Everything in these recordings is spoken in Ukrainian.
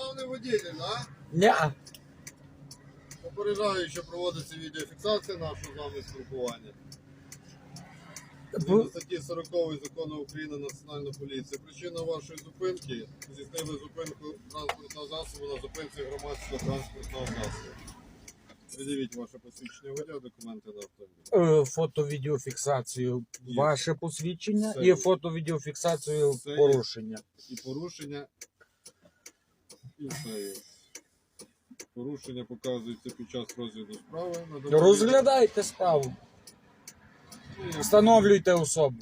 Державний водій, да? Ня. Попереджаю, що проводиться відеофіксація нашого з вами спілкування. Бу- статті 40 закону України Національна поліція. Причина вашої зупинки здійснили зупинку транспортного засобу на зупинці громадського транспортного засобу. Придивіть ваше посвідчення водія, документи на автомобіль. Е, Фото-відеофіксацію ваше посвідчення Все і фото-відеофіксацію Все порушення. І порушення. Порушення показується під час розгляду справи. Надамо Розглядайте справу. Встановлюйте особу.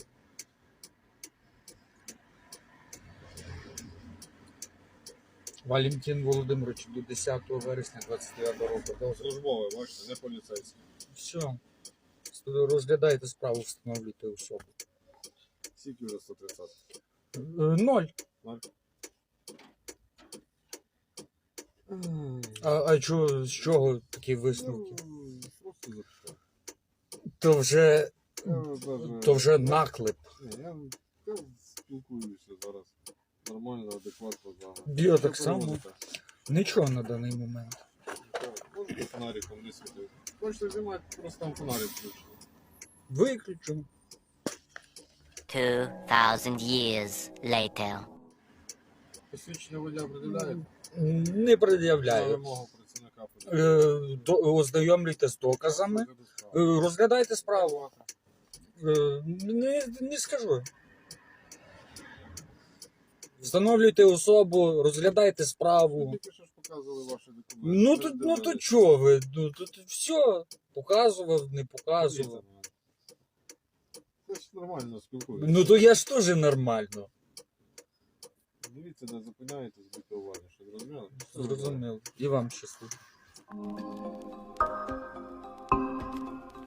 Валентин Володимирович до 10 вересня 29 року. Добре. Службове, бачите, не поліцейське. Все. Розглядайте справу, встановлюйте особу. Скільки вже 130. Е, Ноль. Марк? А, а чого, з чого такі висновки? То вже, то вже наклеп. Я, спілкуюся зараз нормально, адекватно з вами. Я так само. Нічого на даний момент. Можете фонариком не світити. Хочете знімати, просто там фонарик включити. Виключимо. 2,000 years later. Посвідчення водія приділяєте? Не На пред'являю. вимогу працівника Е, до- Ознайомлюйте з доказами. Е, Розглядайте справу. Е, Не, не скажу. Встановлюйте особу, розглядайте Ви справу. тільки що ж показували ваші документи. Ну то, ну то чого ви? Ну то все. Показував, не показував. Це ж нормально спілкуєтеся. Ну то я ж теж нормально. Дивіться, не зупиняєтесь, будьте уважні, що зрозуміло? Зрозуміло. І вам щасливо.